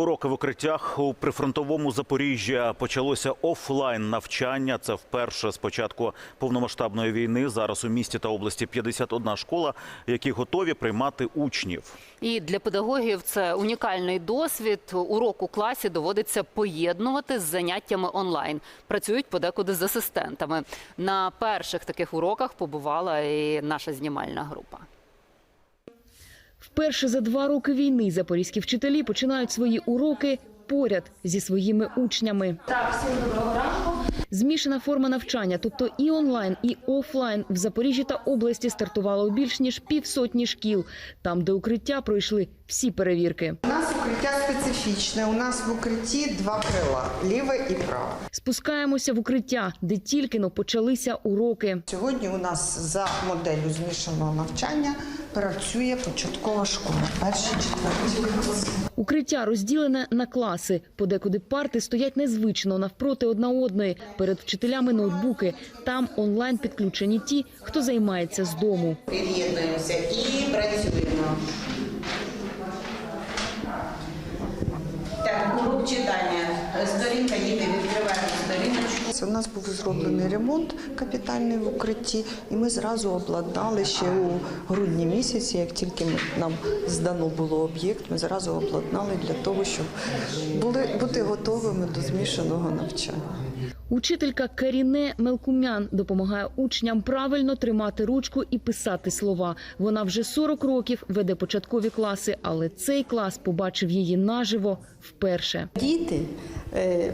Уроки в укриттях у прифронтовому Запоріжжя почалося офлайн навчання. Це вперше з початку повномасштабної війни. Зараз у місті та області 51 школа, які готові приймати учнів. І для педагогів це унікальний досвід. Урок у класі доводиться поєднувати з заняттями онлайн. Працюють подекуди з асистентами. На перших таких уроках побувала і наша знімальна група. Вперше за два роки війни запорізькі вчителі починають свої уроки поряд зі своїми учнями. Так, всім доброго ранку. Змішана форма навчання, тобто і онлайн, і офлайн, в Запоріжжі та області стартувало у більш ніж півсотні шкіл, там, де укриття пройшли всі перевірки. У нас укриття специфічне. У нас в укритті два крила ліве і праве. Спускаємося в укриття, де тільки но почалися уроки. Сьогодні у нас за моделлю змішаного навчання працює початкова школа. Перші четверті класи. Укриття розділене на класи. Подекуди парти стоять незвично навпроти одна одної. Перед вчителями ноутбуки. Там онлайн підключені ті, хто займається з дому. Під'єднуємося і працюємо. Так, урок читання. Сторінка діти відкриваємо сторіночку. Це у нас був зроблений ремонт капітальний в укритті, і ми зразу обладнали ще у грудні місяці, як тільки нам здано було об'єкт, ми зразу обладнали для того, щоб були, бути готовими до змішаного навчання. Учителька Каріне Мелкумян допомагає учням правильно тримати ручку і писати слова. Вона вже 40 років веде початкові класи, але цей клас побачив її наживо вперше. Діти е,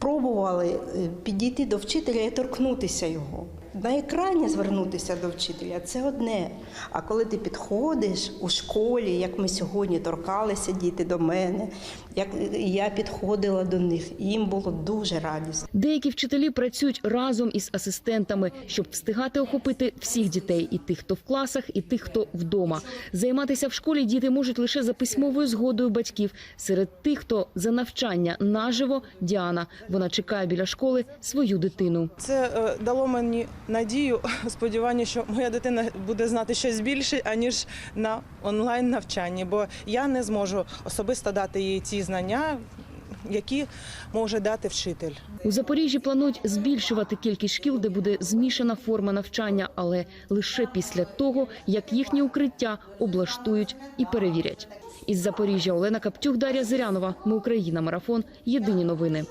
пробували е, підійти до вчителя і торкнутися його. На екрані звернутися до вчителя це одне. А коли ти підходиш у школі, як ми сьогодні торкалися діти до мене, як я підходила до них, їм було дуже радісно. Деякі вчителі працюють разом із асистентами, щоб встигати охопити всіх дітей, і тих, хто в класах, і тих, хто вдома. Займатися в школі діти можуть лише за письмовою згодою батьків. Серед тих, хто за навчання наживо Діана. Вона чекає біля школи свою дитину. Це е, дало мені надію, сподівання, що моя дитина буде знати щось більше, аніж на онлайн навчанні, бо я не зможу особисто дати їй знання, які може дати вчитель. У Запоріжжі планують збільшувати кількість шкіл, де буде змішана форма навчання, але лише після того, як їхні укриття облаштують і перевірять. Із Запоріжжя Олена Каптюх, Дар'я Зирянова. Ми Україна. Марафон. Єдині новини.